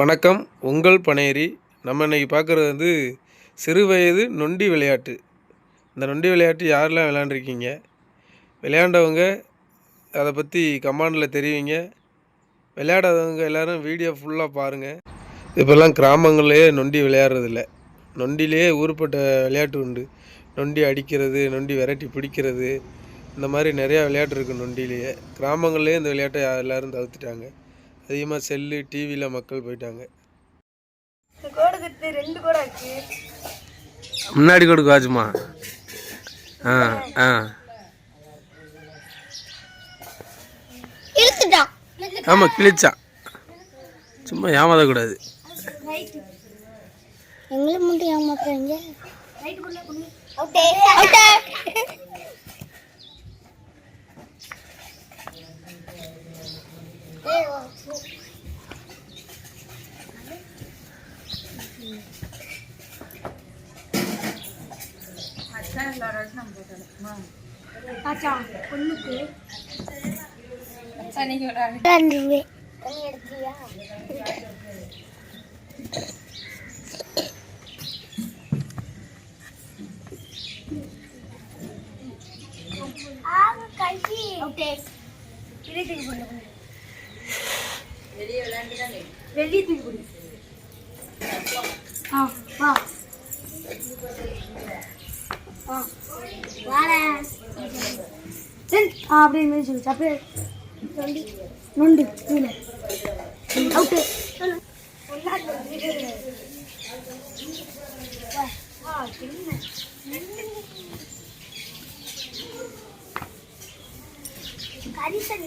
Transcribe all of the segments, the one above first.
வணக்கம். உங்கள் பனையரி நம்ம இன்னைக்கு பார்க்குறது வந்து சிறு வயது நொண்டி விளையாட்டு. இந்த நொண்டி விளையாட்டு யாரெல்லாம் விளையாண்டுருக்கீங்க? விளையாண்டவங்க அதை பற்றி கமாண்டில் தெரிவிங்க. விளையாடாதவங்க எல்லாரும் வீடியோ ஃபுல்லாக பாருங்கள் இப்போல்லாம் கிராமங்கள்லேயே நொண்டி விளையாடுறதில்ல. நொண்டிலேயே ஊருப்பட்ட விளையாட்டு உண்டு. நொண்டி அடிக்கிறது நொண்டி விரட்டி பிடிக்கிறது. இந்த மாதிரி நிறையா விளையாட்டு இருக்குது நொண்டிலேயே. கிராமங்கள்லேயே இந்த விளையாட்டை எல்லோரும் எல்லாரும் தவிர்த்துட்டாங்க. அதிகமாக செல்லு டிவியில் மக்கள் போயிட்டாங்க. முன்னாடி கொடுக்கு வாஜுமா ஆ ஆ. இழுத்துட்டான் ஆமாம் கிழிச்சான் சும்மா ஏமாதக்கூடாது எங்களை மட்டும் ஏமாத்துறீங்க. ரெண்டு ரூபாய் எடுத்தியா வெளியே தூக்கி ஆ வா. அப்படின்னு மாதிரி சொல்லு அப்படியே நொண்டு கீழே. அவுட்டு கரிசன்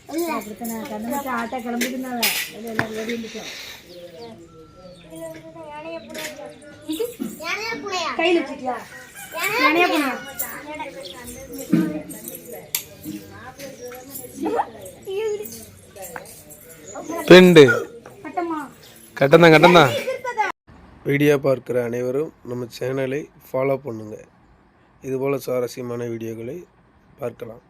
கட்டமா கட்டந்தான் கட்டந்தான் வீடியோ பார்க்குற அனைவரும் நம்ம சேனலை ஃபாலோ பண்ணுங்கள் இதுபோல் சுவாரஸ்யமான வீடியோக்களை பார்க்கலாம்.